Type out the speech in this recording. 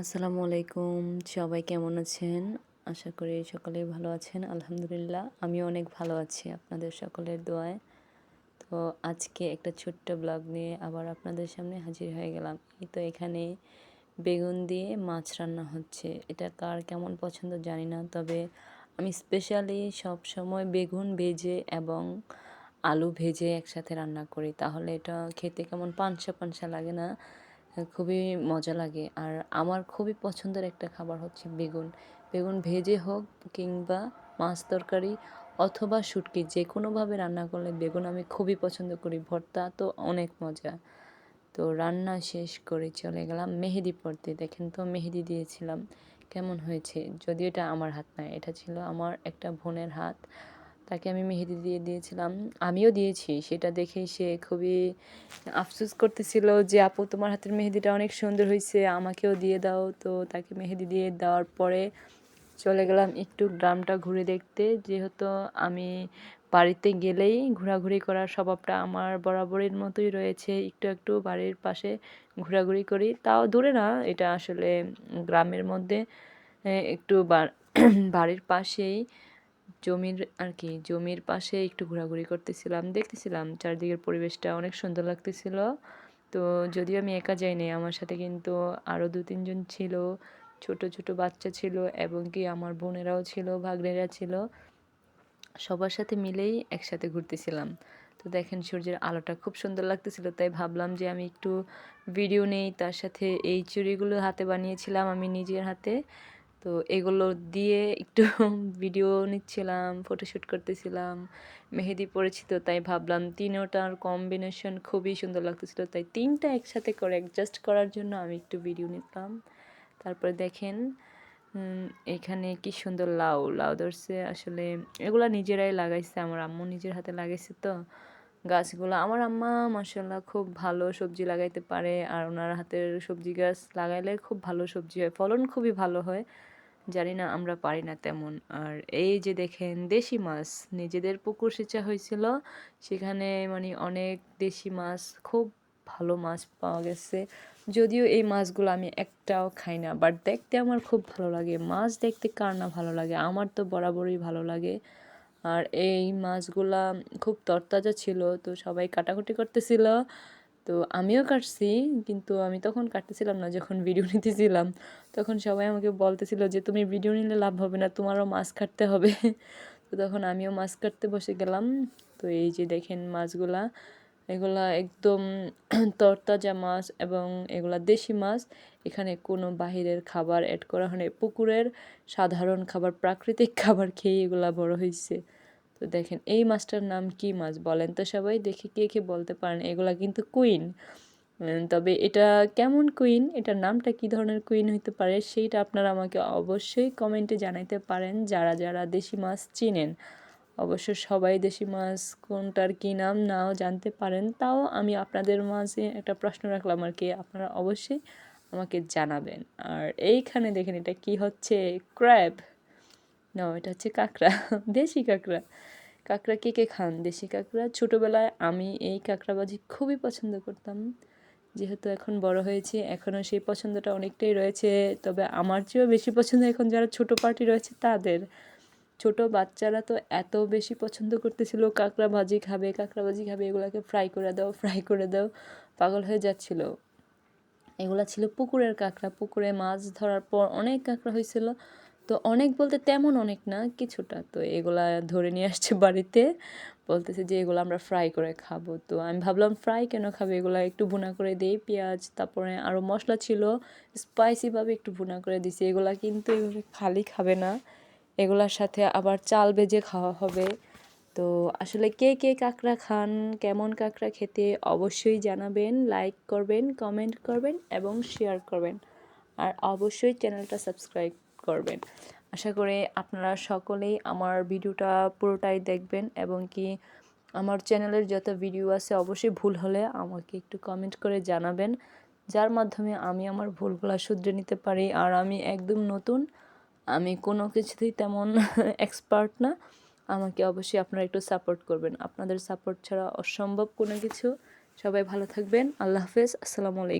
আসসালামু আলাইকুম। সবাই কেমন আছেন? আশা করি সকলেই ভালো আছেন। আলহামদুলিল্লাহ, আমিও অনেক ভালো আছি আপনাদের সকলের দোয়ায়। তো আজকে একটা ছোট্ট ব্লগ নিয়ে আবার আপনাদের সামনে হাজির হয়ে গেলাম। এই তো এখানে বেগুন দিয়ে মাছ রান্না হচ্ছে। এটা কার কেমন পছন্দ জানি না, তবে আমি স্পেশালি সব সময় বেগুন ভেজে এবং আলু ভেজে একসাথে রান্না করি। তাহলে এটা খেতে কেমন পানসা পানসা লাগে না? খুবই মজা লাগে। আর আমার খুবই পছন্দের একটা খাবার হচ্ছে বেগুন। বেগুন ভেজে হোক কিংবা মাছ তরকারি অথবা শুটকি যে কোনোভাবে রান্না করলে বেগুন আমি খুবই পছন্দ করি। ভর্তা তো অনেক মজা। তো রান্না শেষ করে চলে গেলাম মেহেদি পড়তে দেখেন তো মেহেদি দিয়েছিলাম। কেমন হয়েছে? যদিও এটা আমার হাত নয় এটা ছিল আমার একটা বোনের হাত। তাকে আমি মেহেদি দিয়ে দিয়েছিলাম। আমিও দিয়েছি। সেটা দেখেই সে খুবই আফসোস করতেছিল যে, আপু, তোমার হাতের মেহেদিটা অনেক সুন্দর হয়েছে আমাকেও দিয়ে দাও। তো তাকে মেহেদি দিয়ে দেওয়ার পরে চলে গেলাম একটু গ্রামটা ঘুরে দেখতে। যেহেতু আমি বাড়িতে গেলেই ঘোরাঘুরি করার স্বভাবটা আমার বরাবরের মতোই রয়েছে। একটু একটু বাড়ির পাশে ঘোরাঘুরি করি। তাও দূরে না, এটা আসলে গ্রামের মধ্যে। একটু বাড়ির পাশেই জমির আর কি জমির পাশে একটু ঘোরাঘুরি করতেছিলাম, দেখতেছিলাম চারদিকের পরিবেশটা অনেক সুন্দর লাগতেছিল। তো যদিও আমি একা যাইনি, আমার সাথে কিন্তু আরও দু তিনজন ছিল, ছোট ছোট বাচ্চা ছিল এবং কি আমার বোনেরাও ছিল, ভাগ্নেরা ছিল। সবার সাথে মিলেই একসাথে ঘুরতেছিলাম। তো দেখেন সূর্যের আলোটা খুব সুন্দর লাগতেছিল, তাই ভাবলাম যে আমি একটু ভিডিও নেই, তার সাথে এই চুড়িগুলো হাতে বানিয়েছিলাম আমি নিজের হাতে। তো এগুলো দিয়ে একটু ভিডিও নিচ্ছিলাম ফটোশ্যুট করতেছিলাম, মেহেদি পরেছি তো তাই ভাবলাম তিনোটার কম্বিনেশন খুবই সুন্দর লাগতেছিল, তাই তিনটা একসাথে করে অ্যাডজাস্ট করার জন্য আমি একটু ভিডিও নিতাম তারপরে দেখেন এখানে কি সুন্দর লাউ লাউ ধরছে, আসলে এগুলো নিজেরাই লাগাইছে, আমার আম্মু নিজের হাতে লাগাইছে তো। গাছগুলো, আমার আম্মা মাসাল্লাহ খুব ভালো সবজি লাগাইতে পারে, আর ওনার হাতের সবজি গাছ লাগাইলে খুব ভালো সবজি হয়, ফলন খুবই ভালো হয়। জানি না আমরা পারি না তেমন। আর এই যে দেখেন দেশি মাছ, নিজেদের পুকুর সেচা হয়েছিল। সেখানে মানে অনেক দেশি মাছ, খুব ভালো মাছ পাওয়া গেছে। যদিও এই মাছগুলো আমি একটাও খাই না বাট দেখতে আমার খুব ভালো লাগে। মাছ দেখতে কার না ভালো লাগে? আমার তো বরাবরই ভালো লাগে। আর এই মাছগুলা খুব তরতাজা ছিল, তো সবাই কাটাকুটি করতেছিল। তো আমিও কাটছি, কিন্তু আমি তখন কাটতেছিলাম না, যখন ভিডিও নিতেছিলাম। তখন সবাই আমাকে বলতেছিল যে, তুমি ভিডিও নিলে লাভ হবে না, তোমারও মাছ কাটতে হবে। তো তখন আমিও মাছ কাটতে বসে গেলাম। তো এই যে দেখেন মাছগুলা, এগুলা একদম তরতাজা মাছ এবং এগুলা দেশি মাছ। এখানে কোনো বাহিরের খাবার অ্যাড করা হয় পুকুরের সাধারণ খাবার, প্রাকৃতিক খাবার খেয়ে এগুলা বড় হয়েছে তো দেখেন, এই মাছটার নাম কি মাছ বলেন তো সবাই? দেখে কে কে বলতে পারেন। এগুলা কিন্তু কুইন। তবে এটা কেমন কুইন? এটার নামটা কি ধরনের কুইন হইতে পারে সেইটা আপনারা আমাকে অবশ্যই কমেন্টে জানাইতে পারেন, যারা যারা দেশি মাছ চিনেন। অবশ্য সবাই দেশি মাছ কোনটার কী নাম নাও জানতে পারেন। তাও আমি আপনাদের মাঝে একটা প্রশ্ন রাখলাম আর কি, আপনারা অবশ্যই আমাকে জানাবেন। আর এইখানে দেখেন এটা কি হচ্ছে, ক্র্যাব। না এটা হচ্ছে কাঁকড়া, দেশি কাঁকড়া। কাঁকড়া কে কে খান? দেশি কাঁকড়া। ছোটোবেলায় আমি এই কাঁকড়াবাজি খুবই পছন্দ করতাম। যেহেতু এখন বড় হয়েছি, এখনও সেই পছন্দটা অনেকটাই রয়েছে। তবে আমার চেয়েও বেশি পছন্দ এখন যারা ছোটো পার্টি রয়েছে, তাদের। ছোট বাচ্চারা তো এত বেশি পছন্দ করতেছিল কাঁকড়া ভাজি খাবে কাঁকড়া ভাজি খাবে, এগুলোকে ফ্রাই করে দাও, ফ্রাই করে দাও, পাগল হয়ে যাচ্ছিল। এগুলা ছিল পুকুরের কাঁকড়া। পুকুরে মাছ ধরার পর অনেক কাঁকড়া হয়েছিল। তো অনেক বলতে তেমন অনেক না, কিছুটা। তো এগুলা ধরে নিয়ে আসছে বাড়িতে। বলতেছে যে এগুলো আমরা ফ্রাই করে খাব। তো আমি ভাবলাম ফ্রাই কেন খাবে? এগুলো একটু ভুনা করে দিই, পেঁয়াজ, তারপরে আরও মশলা ছিল। স্পাইসিভাবে একটু ভুনা করে দিছি। এগুলা কিন্তু এইভাবে খালি খাবে না। এগুলার সাথে আবার চাল ভেজে খাওয়া হবে। তো আসলে কে কে কাঁকড়া খান, কেমন কাঁকড়া খেতে অবশ্যই জানাবেন লাইক করবেন কমেন্ট করবেন এবং শেয়ার করবেন। আর অবশ্যই চ্যানেলটা সাবস্ক্রাইব করবেন। আশা করি আপনারা সকলেই আমার ভিডিওটা পুরোটাই দেখবেন এবং কি আমার চ্যানেলের যত ভিডিও আছে অবশ্যই ভুল হলে আমাকে একটু কমেন্ট করে জানাবেন। যার মাধ্যমে আমি আমার ভুলগুলো শুধরে নিতে পারি আর আমি একদম নতুন, আমি কোনো কিছুতেই তেমন এক্সপার্ট না। আমাকে অবশ্যই আপনারা একটু সাপোর্ট করবেন। আপনাদের সাপোর্ট ছাড়া অসম্ভব কোনো কিছু। সবাই ভালো থাকবেন। আল্লাহ হাফেজ। আসসালামু আলাইকুম।